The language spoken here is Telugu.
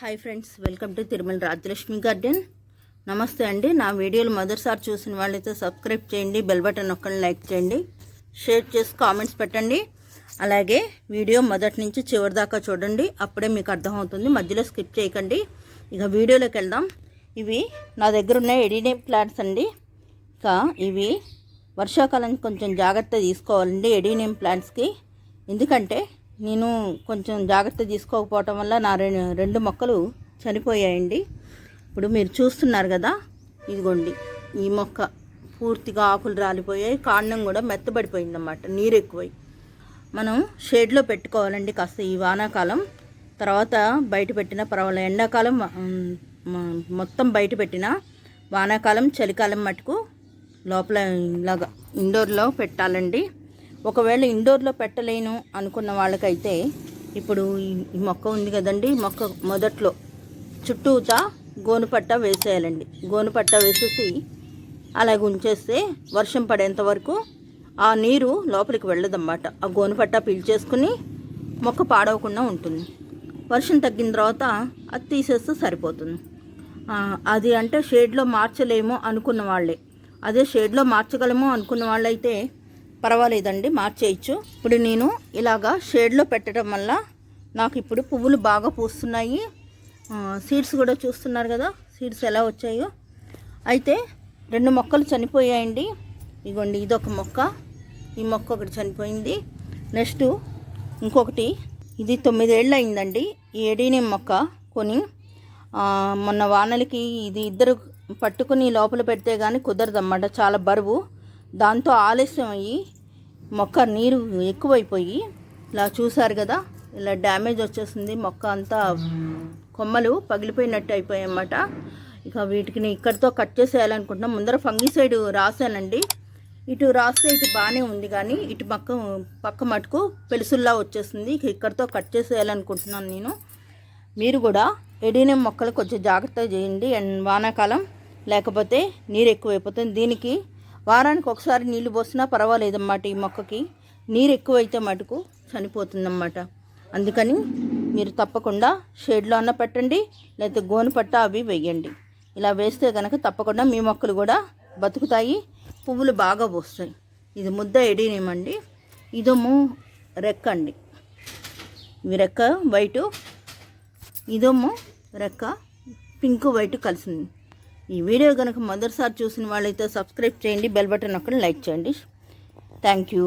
Hi friends welcome to Tirumala Rajalakshmi garden నమస్తే అండి. నా వీడియోలు మొదటిసారి చూసిన వాళ్ళైతే సబ్స్క్రైబ్ చేయండి బెల్ బటన్ నొక్కండి లైక్ చేయండి షేర్ చేసి కామెంట్స్ పెట్టండి. అలాగే వీడియో మొదటి నుంచి చివరి దాకా చూడండి అప్పుడే మీకు అర్థమవుతుంది. మధ్యలో స్కిప్ చేయకండి. ఇక వీడియోలోకి వెళ్దాం. ఇవి నా దగ్గర ఉన్న ఎడినే ప్లాంట్స్ అండి. ఇక ఇవి వర్షాకాలం కొంచెం జాగ్రత్త తీసుకోవాలండి ఎడీనియం ప్లాంట్స్కి ఎందుకంటే నేను కొంచెం జాగ్రత్త తీసుకోకపోవటం వల్ల నా రెండు రెండు మొక్కలు చనిపోయాయండి. ఇప్పుడు మీరు చూస్తున్నారు కదా ఇదిగోండి. ఈ మొక్క పూర్తిగా ఆకులు రాలిపోయాయి కాండం కూడా మెత్తబడిపోయిందన్నమాట నీరు ఎక్కువై. మనం షేడ్లో పెట్టుకోవాలండి కాస్త ఈ వానాకాలం. తర్వాత బయట పెట్టిన పర్వాలేదు ఎండాకాలం మొత్తం బయట పెట్టిన వానాకాలం చలికాలం మటుకు లోపల ఇలాగా ఇండోర్లో పెట్టాలండి. ఒకవేళ ఇండోర్లో పెట్టలేను అనుకున్న వాళ్ళకైతే ఇప్పుడు ఈ- మొక్క ఉంది కదండి మొక్క మొదట్లో చుట్టూతా గోనుపట్ట వేసేయాలండి. గోనుపట్ట వేసేసి అలాగ ఉంచేస్తే వర్షం పడేంత వరకు ఆ నీరు లోపలికి వెళ్ళదన్నమాట. ఆ గోనుపట్ట పీల్చేసుకుని మొక్క పాడవకుండా ఉంటుంది. వర్షం తగ్గిన తర్వాత అది తీసేస్తే సరిపోతుంది. అది అంటే షేడ్లో మార్చలేమో అనుకున్న వాళ్ళే. అదే షేడ్లో మార్చగలమో అనుకున్న వాళ్ళైతే పర్వాలేదండి మార్చేయచ్చు. ఇప్పుడు నేను ఇలాగా షేడ్లో పెట్టడం వల్ల నాకు ఇప్పుడు పువ్వులు బాగా పూస్తున్నాయి. సీడ్స్ కూడా చూస్తున్నారు కదా సీడ్స్ ఎలా వచ్చాయో. అయితే రెండు మొక్కలు చనిపోయాయండి. ఇగోండి ఇదొక మొక్క. ఈ మొక్క ఒకటి చనిపోయింది. నెక్స్ట్ ఇంకొకటి. ఇది తొమ్మిదేళ్ళు అయిందండి ఈ మొక్క కొని మొన్న వానలకి ఇది ఇద్దరు పట్టుకుని లోపల పెడితే కానీ కుదరదన్నమాట. చాలా బరువు. దాంతో ఆలస్యం అయ్యి మొక్క నీరు ఎక్కువైపోయి ఇలా చూసారు కదా ఇలా డ్యామేజ్ వచ్చేసింది మొక్క అంతా కొమ్మలు పగిలిపోయినట్టు అయిపోయాయి అన్నమాట. ఇక వీటికి ఇక్కడితో కట్ చేసేయాలనుకుంటున్నాం. ముందర ఫంగిసైడ్ రాశానండి. ఇటు రాస్తే ఇటు బాగానే ఉంది కానీ ఇటు పక్క పక్క మటుకు పెలుసుల్లా వచ్చేసింది. ఇక్కడితో కట్ చేసేయాలనుకుంటున్నాను నేను. మీరు కూడా ఎడీనియం మొక్కలు కొంచెం జాగ్రత్త చేయండి. అండ్ వానాకాలం లేకపోతే నీరు ఎక్కువైపోతుంది. దీనికి వారానికి ఒకసారి నీళ్ళు పోసినా పర్వాలేదన్నమాట ఈ మొక్కకి. నీరు ఎక్కువైతే మటుకు చనిపోతుందన్నమాట. అందుకని మీరు తప్పకుండా షేడ్లో అన్న పెట్టండి లేకపోతే గోను పట్ట అవి వేయండి. ఇలా వేస్తే కనుక తప్పకుండా మీ మొక్కలు కూడా బతుకుతాయి పువ్వులు బాగా పోస్తాయి. ఇది ముద్ద ఎడినేమండి. అండి రెక్క అండి. ఇవి రెక్క వైటు. ఇదోము రెక్క పింక్ వైట్ కలిసింది. ఈ వీడియో కనుక మొదటిసారి చూసిన వాళ్ళైతే సబ్స్క్రైబ్ చేయండి బెల్ బటన్ ఒక్కటి లైక్ చేయండి. Thank you